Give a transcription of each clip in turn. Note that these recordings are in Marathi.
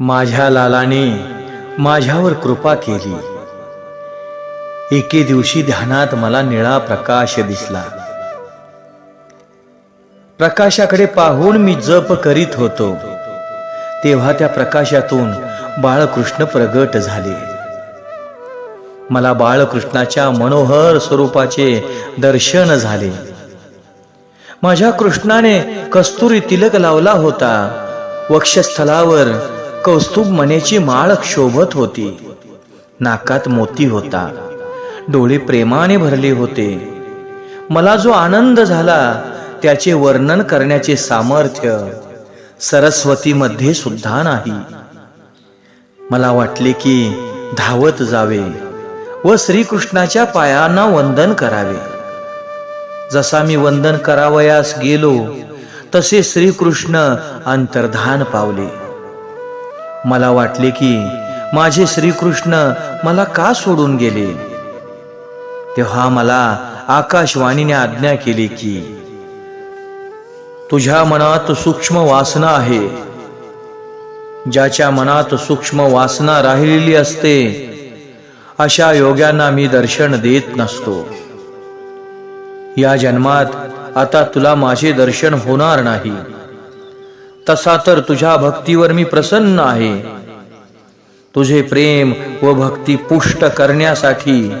माझ्या लालाने माझ्यावर कृपा केली. एके दिवशी ध्यानात मला निळा प्रकाश दिसला. प्रकाशाकडे पाहून मी जप करीत होतो. तेव्हा त्या प्रकाशातून बाळकृष्ण प्रगट झाले. मला बाळकृष्णाच्या मनोहर स्वरूपाचे दर्शन झाले. माझ्या कृष्णाने कस्तुरी तिलक लावला होता. वक्षस्थलावर कौस्तुभ मनेची माळ शोभत होती. नाकात मोती होता. डोळे प्रेमाने भरले होते. मला जो आनंद झाला त्याचे वर्णन करण्याचे सामर्थ्य सरस्वतीमध्ये सुद्धा नाही. मला वाटले की धावत जावे व श्रीकृष्णाच्या पायांना वंदन करावे. जसा मी वंदन करावयास गेलो तसे श्रीकृष्ण अंतर्धान पावले. मला वाटले की माझे श्रीकृष्ण मला का सोडून गेले? तेव्हा मला आकाशवाणीने आज्ञा केली की तुझ्या मनात सूक्ष्म वासना आहे. ज्याच्या मनात सूक्ष्म वासना राहिलेली असते अशा योग्यांना मी दर्शन देत नसतो. या जन्मात आता तुला माझे दर्शन होणार नाही. तसा तर तुझ्या भक्तीवर मी प्रसन्न आहे. तुझे प्रेम व भक्ती पुष्ट करण्यासाठी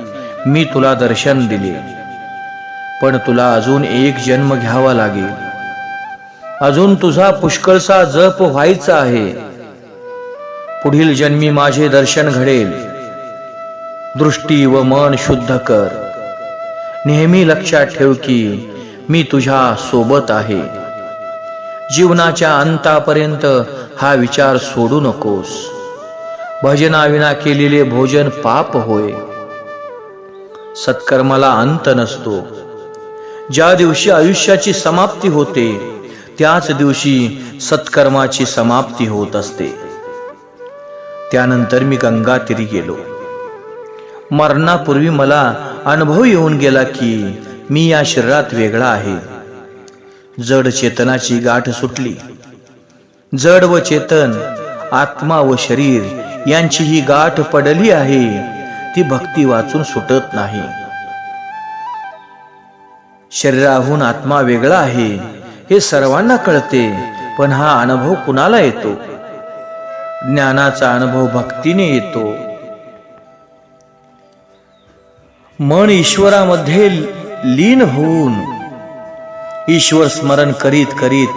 मी तुला दर्शन दिले. पण तुला अजून एक जन्म घ्यावा लागेल. अजून तुझा पुष्कळसा जप व्हायचा आहे. पुढील जन्मी माझे दर्शन घडेल. दृष्टी व मन शुद्ध कर. नेहमी लक्षात ठेव की मी तुझ्या सोबत आहे. जीवनाच्या अंतापर्यंत हा विचार सोडू नकोस. भजनाविना केलेले भोजन पाप होय. सत्कर्माला अंत नसतो. ज्या दिवशी आयुष्याची समाप्ती होते त्याच दिवशी सत्कर्माची समाप्ती होत असते. त्यानंतर मी गंगा तिरी गेलो. मरणापूर्वी मला अनुभव येऊन गेला की मी या शरीरात वेगळा आहे. जड चेतनाची गाठ सुटली. जड व चेतन आत्मा व शरीर यांची ही गाठ पडली आहे. ती भक्ती वाचून सुटत नाही. शरीराहून आत्मा वेगळा आहे हे सर्वांना कळते पण हा अनुभव कुणाला येतो? ज्ञानाचा अनुभव भक्तीने येतो. मन ईश्वरामध्ये लीन होऊन ईश्वर स्मरण करीत करीत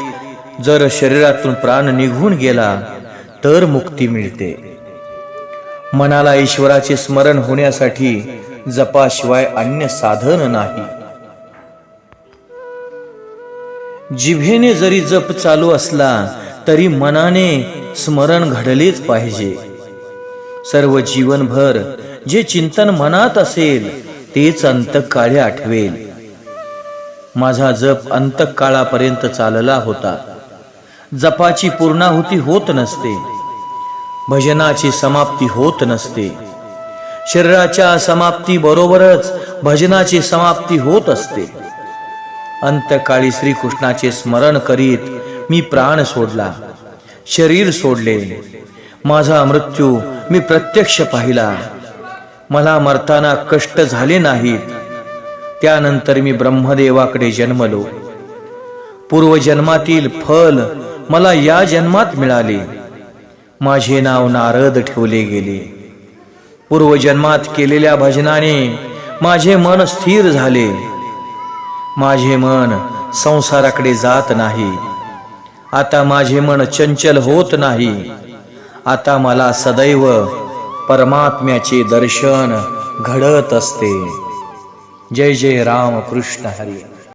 जर शरीरातून प्राण निघून गेला तर मुक्ती मिळते. मनाला ईश्वराचे स्मरण होण्यासाठी जपाशिवाय अन्य साधन नाही. जिभेने जरी जप चालू असला तरी मनाने स्मरण घडलेच पाहिजे. सर्व जीवनभर जे चिंतन मनात असेल तेच अंतकाळी आठवेल. माझा जप अंतकाळापर्यंत चालला होता. जपाची पूर्णाहुती होत नसते. भजनाची समाप्ती होत नसते. शरीराच्या समाप्ती बरोबरच भजनाची समाप्ती होत असते. अंतकाळी श्रीकृष्णाचे स्मरण करीत मी प्राण सोडला. शरीर सोडले. माझा मृत्यू मी प्रत्यक्ष पाहिला. मला मरताना कष्ट झाले नाहीत. त्यानंतर मी ब्रह्मदेवाकडे जन्मलो. पूर्वजन्मातील फल मला या जन्मात मिळाले. माझे नाव नारद ठेवले गेले. पूर्वजन्मात केलेल्या भजनाने माझे मन स्थिर झाले. माझे मन संसाराकडे जात नाही. आता माझे मन चंचल होत नाही. आता मला सदैव परमात्म्याचे दर्शन घडत असते. जय जय राम कृष्ण हरी